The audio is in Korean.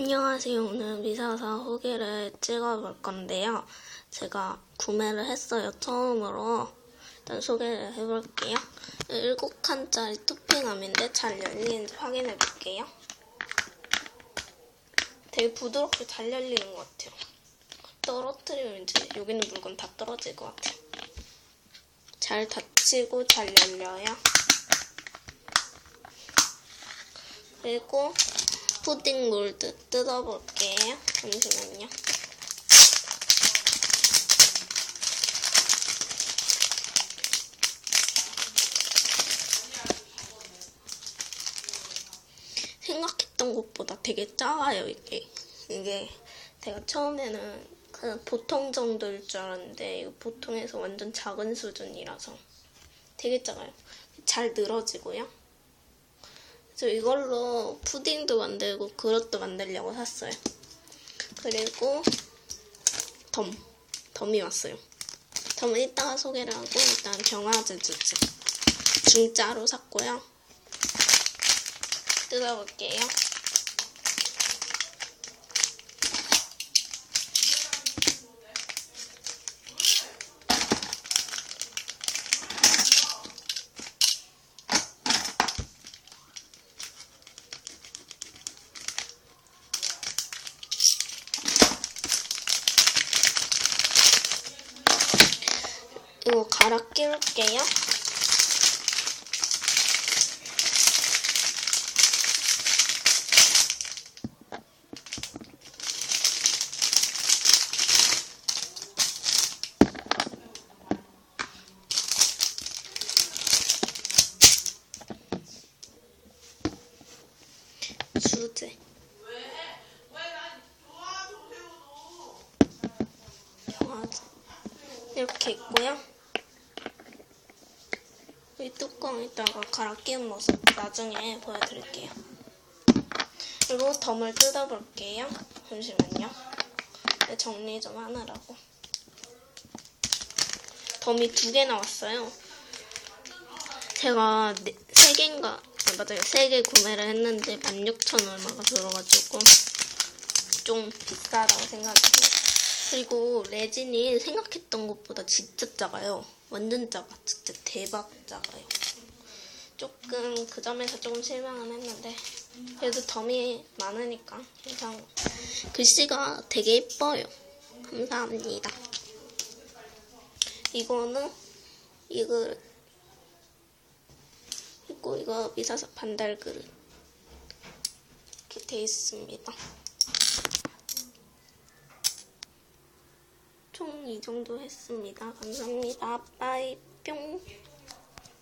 안녕하세요. 오늘 미사사 후기를 찍어볼 건데요. 제가 구매를 했어요. 처음으로. 일단 소개를 해볼게요. 7칸짜리 토핑함인데 잘 열리는지 확인해 볼게요. 되게 부드럽게 잘 열리는 것 같아요. 떨어뜨리면 이제 여기 있는 물건 다 떨어질 것 같아요. 잘 닫히고 잘 열려요. 그리고 푸딩 몰드 뜯어볼게요. 잠시만요. 생각했던 것보다 되게 작아요, 이게. 이게 제가 처음에는 그냥 보통 정도일 줄 알았는데 이거 보통에서 완전 작은 수준이라서 되게 작아요. 잘 늘어지고요. 그래서 이걸로 푸딩도 만들고 그릇도 만들려고 샀어요. 그리고 덤. 덤이 왔어요. 덤은 이따가 소개를 하고 일단 경화제 주제. 중짜로 샀고요. 뜯어볼게요. 이거 갈아 끼울게요. 주제. 이렇게 있고요. 이 뚜껑에다가 갈아 끼운 모습 나중에 보여드릴게요. 그리고 덤을 뜯어볼게요. 잠시만요. 네, 정리 좀 하느라고. 덤이 두 개 나왔어요. 제가 네, 세 개인가, 아, 맞아요. 세 개 구매를 했는데 16,000 얼마가 들어가지고 좀 비싸다고 생각해요. 그리고 레진이 생각했던 것보다 진짜 작아요. 완전 작아. 진짜 대박 작아요. 조금 그 점에서 조금 실망은 했는데 그래도 덤이 많으니까 괜찮고 글씨가 되게 예뻐요. 감사합니다. 이거는 이거 그리고 이거 미사사 반달 그릇 이렇게 돼 있습니다. 이 정도 했습니다. 감사합니다. 빠이 뿅.